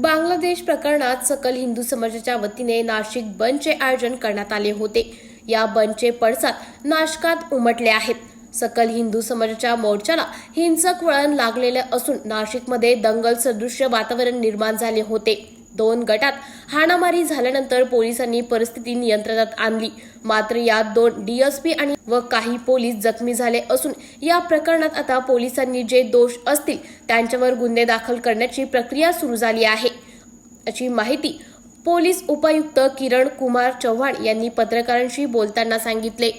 बांगलादेश प्रकरणात सकल हिंदू समाजाच्या वतीने नाशिक बंदचे आयोजन करण्यात आले होते. या बंदचे पडसाद नाशकात उमटले आहेत. सकल हिंदू समाजाच्या मोर्चाला हिंसक वळण लागलेले असून नाशिकमध्ये दंगल सदृश्य वातावरण निर्माण झाले होते. दोन गटात हाणामारी झाल्यानंतर पोलिसांनी परिस्थिती नियंत्रणात आणली. मात्र यात दोन डीएसपी आणि व काही पोलीस जखमी झाले असून या प्रकरणात आता पोलिसांनी जे दोष असतील त्यांच्यावर गुन्हे दाखल करण्याची प्रक्रिया सुरू झाली आहे. अशी माहिती पोलीस उपायुक्त किरण कुमार चव्हाण यांनी पत्रकारांशी बोलताना सांगितले.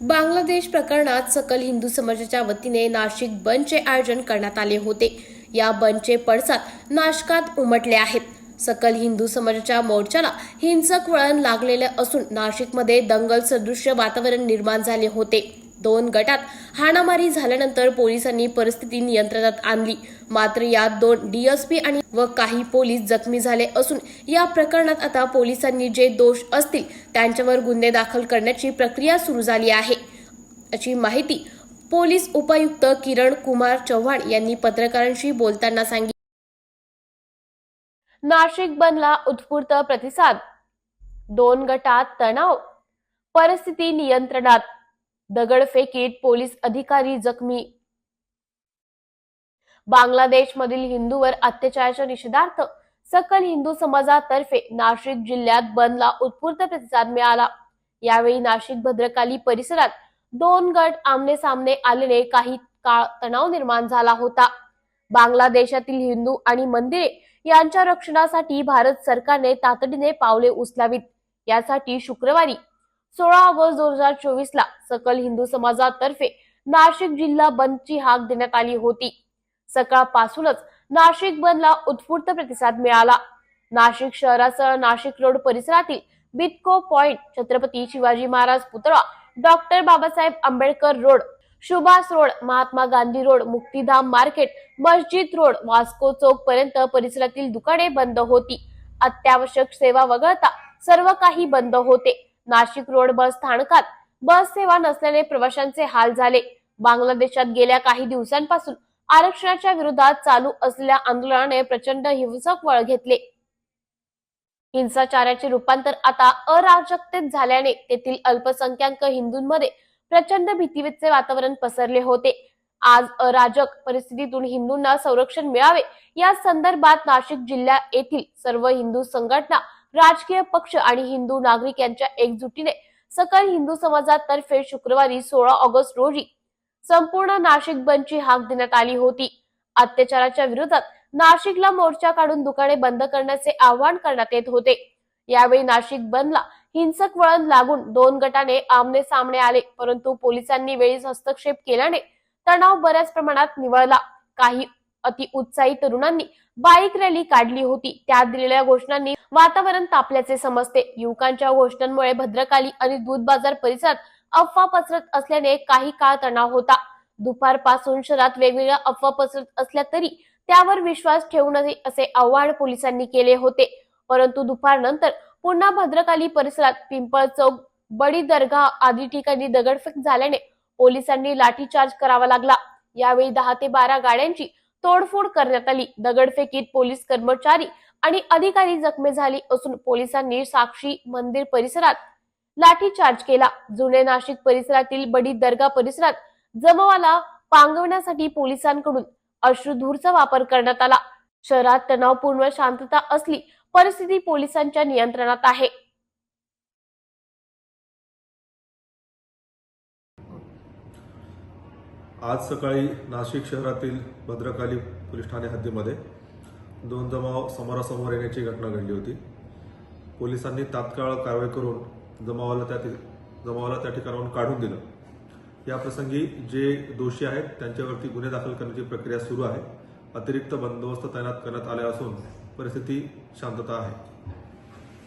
बांगलादेश प्रकरणात सकल हिंदू समाजाच्या वतीने नाशिक बंदचे आयोजन करण्यात आले होते. या बंदचे पडसाद नाशकात उमटले आहेत. सकल हिंदू समाजाच्या मोर्चाला हिंसक वळण लागलेले असून नाशिकमध्ये दंगल सदृश्य वातावरण निर्माण झाले होते. दोन गटात हाणामारी झाल्यानंतर पोलिसांनी परिस्थिती नियंत्रणात आणली. मात्र यात दोन डीएसपी आणि व काही पोलीस जखमी झाले असून या प्रकरणात आता पोलिसांनी जे दोष असतील त्यांच्यावर गुन्हे दाखल करण्याची प्रक्रिया सुरू झाली आहे. अशी माहिती पोलीस उपायुक्त किरण कुमार चव्हाण यांनी पत्रकारांशी बोलताना सांगितले. नाशिक बनला उत्स्फूर्त प्रतिसाद. दोन गटात तणाव. परिस्थिती नियंत्रणात. दगडफेकीत पोलीस अधिकारी जखमी. बांगलादेशमधील हिंदूवर अत्याचाराच्या निषेधार्थ सकल हिंदू समाजातर्फे नाशिक जिल्ह्यात बंदला उत्स्फूर्त प्रतिसाद मिळाला. यावेळी नाशिक भद्रकाली परिसरात दोन गट आमने सामने आलेले काही काळ तणाव निर्माण झाला होता. बांगलादेशातील हिंदू आणि मंदिरे यांच्या रक्षणासाठी भारत सरकारने तातडीने पावले उचलावीत. यासाठी शुक्रवारी सोळा ऑगस्ट दोन हजार चोवीस ला सकल हिंदू समाजातर्फे नाशिक जिल्हा बंदची हाक देण्यात आली होती. सकाळपासूनच नाशिक बंदला उत्स्फूर्त प्रतिसाद मिळाला. नाशिक शहरासह नाशिक रोड परिसरातील बिटको पॉइंट छत्रपती शिवाजी महाराज पुतळा doctor Babasaheb Ambedkar road Subhash road Mahatma Gandhi road Muktidham market मस्जिद रोड वास्को चौक पर्यंत परिसरातील दुकाने बंद होती. अत्यावश्यक सेवा वगळता सर्व काही बंद होते. नाशिक रोड बस स्थानकात बस सेवा नसल्याने प्रवाशांचे हाल झाले. बांगलादेशात गेल्या काही दिवसांपासून आरक्षणाच्या विरोधात चालू असलेल्या आंदोलनाने प्रचंड हिंसक वळ घेतले. हिंसाचाराचे रूपांतर आता अराजकतेत झाल्याने तेथील अल्पसंख्याक हिंदूंमध्ये प्रचंड भीतीचे वातावरण पसरले होते. आज अराजक परिस्थितीतून हिंदूंना संरक्षण मिळावे या संदर्भात नाशिक जिल्हा येथील सर्व हिंदू संघटना राजकीय पक्ष आणि हिंदू नागरिक यांच्या एकजुटीने सकल हिंदू समाजातर्फे शुक्रवारी सोळा ऑगस्ट रोजी संपूर्ण नाशिक बंदची हाक देण्यात आली होती. अत्याचाराच्या विरोधात नाशिकला मोर्चा काढून दुकाने बंद करण्याचे आवाहन करण्यात येत होते. यावेळी नाशिक बंदला हिंसक वळण लागून दोन गटाने आमने सामने आले परंतु पोलिसांनी वेळीच हस्तक्षेप केल्याने तणाव बऱ्याच प्रमाणात निवळला. काही अति उत्साही तरुणांनी बाईक रॅली काढली होती. त्यात दिलेल्या घोषणांनी वातावरण तापल्याचे समजते. युवकांच्या घोषणांमुळे भद्रकाली आणि दूध बाजार परिसरात अफवा पसरत असल्याने काही काळ तणाव होता. दुपारपासून शहरात वेगवेगळ्या अफवा पसरत असल्या तरी त्यावर विश्वास ठेवू नये असे आव्हान पोलिसांनी केले होते. परंतु दुपारनंतर पुन्हा भद्रकाली परिसरात पिंपळ चौक बडी दर्गा आदी ठिकाणी दगडफेक झाल्याने पोलिसांनी लाठीचार्ज करावा लागला. यावेळी दहा ते बारा गाड्यांची तोडफोड करण्यात आली. दगडफेकीत पोलीस कर्मचारी आणि अधिकारी जखमी झाली असून पोलिसांनी साक्षी मंदिर परिसरात लाठीचार्ज केला. जुने नाशिक परिसरातील बडी दर्गा परिसरात जमावाला पांगवण्यासाठी पोलिसांकडून अश्रुधूरचा वापर करण्यात आला. शहरात तणावपूर्ण शांतता असली परिस्थिती पोलिसांच्या नियंत्रणात आहे. आज सकाळी नाशिक शहरातील भद्रकाली पोलीस ठाणे हद्दीमध्ये दोन जमाव समोरासमोर येण्याची घटना घडली होती. पोलिसांनी तात्काळ कारवाई करून जमावाला त्या जमावाला त्या ठिकाणाहून काढून दिलं. या प्रसंगी जे दोषी आहेत त्यांच्यावरती गुन्हे दाखल करण्याची प्रक्रिया सुरू आहे. अतिरिक्त बंदोबस्त तैनात करण्यात आले असून परिस्थिती शांतता आहे.